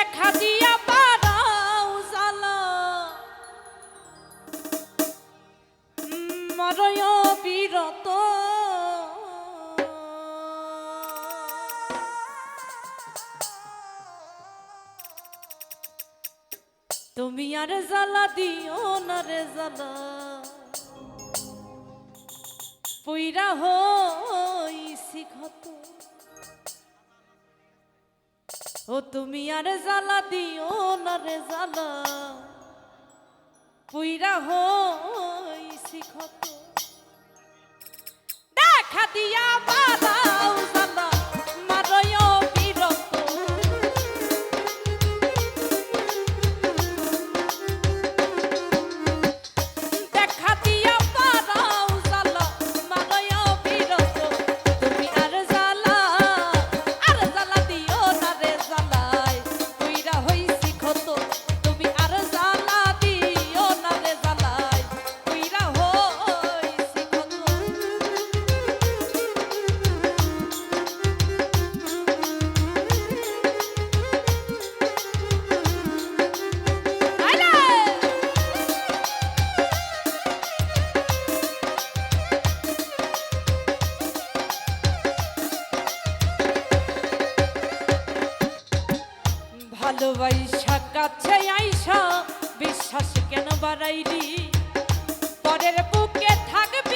দেখা দিয়া বাড়াও জালা মরয় বিরত। তুমি আর জালা দিও না রে জ্বালা। পুইরা হইছি ক্ষত। ও তুমি আর জ্বালা দিও না রে জ্বালা। পুইরা হইছি ক্ষত। দেখা দিয়া ভালোবাসা কাছে আইসা বিশ্বাস কেন বাড়াইলি? পরের বুকে থাকবে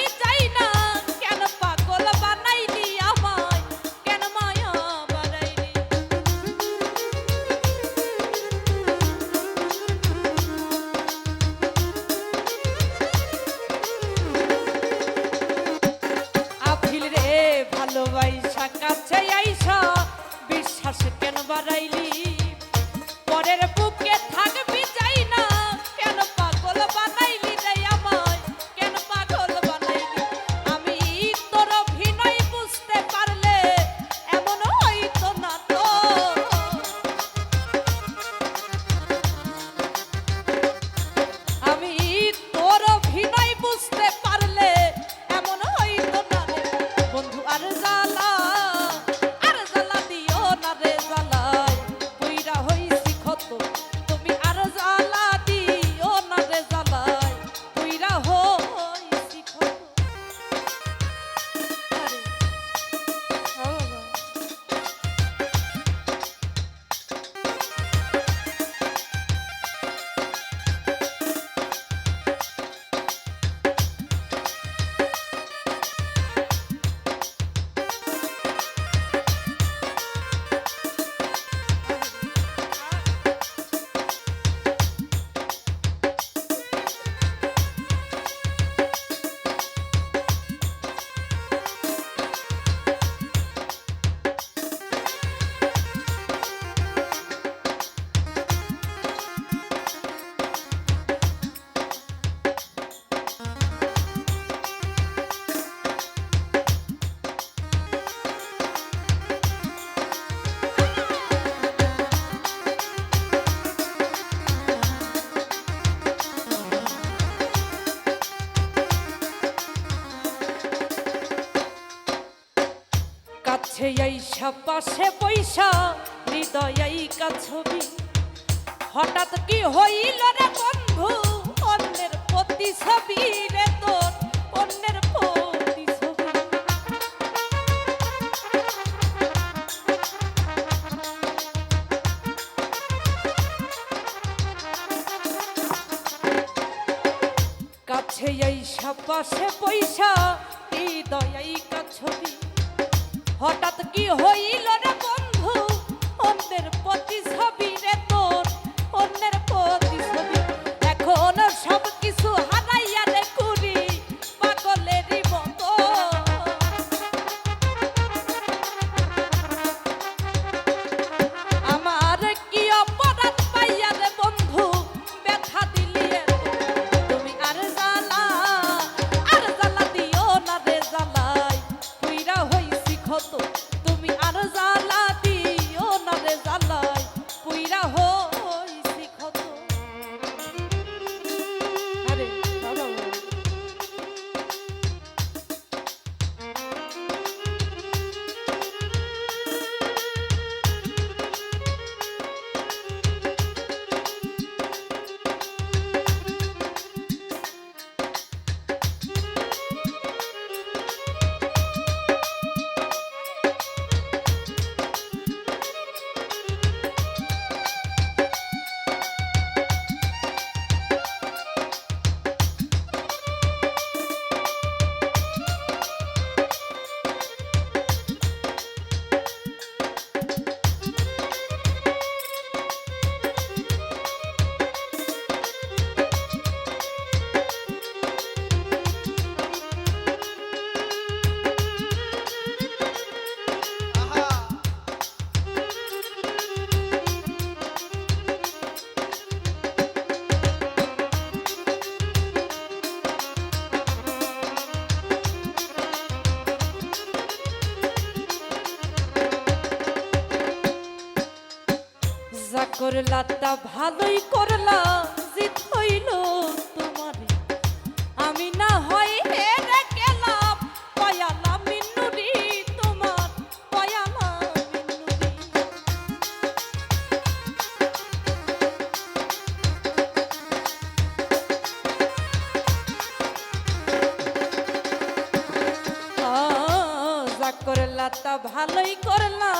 আছে আইসা, পাশে পয়সা হৃদয় এই ছবি। হঠাৎ কি হইল রে বন্ধু, অন্যের প্রতি ছবি রে তোর, অন্যের প্রতি ছবি কাছে এই পাশে পয়সা হৃদয় এই ছবি। You. করলা তা ভালোই করলা, জিত হইল তোমার। আমি না হয় হেরে গেলাম, পয়ালা মিন্নুরি তোমার, পয়ালা মিন্নুরি। যা করলা ভালোই করলা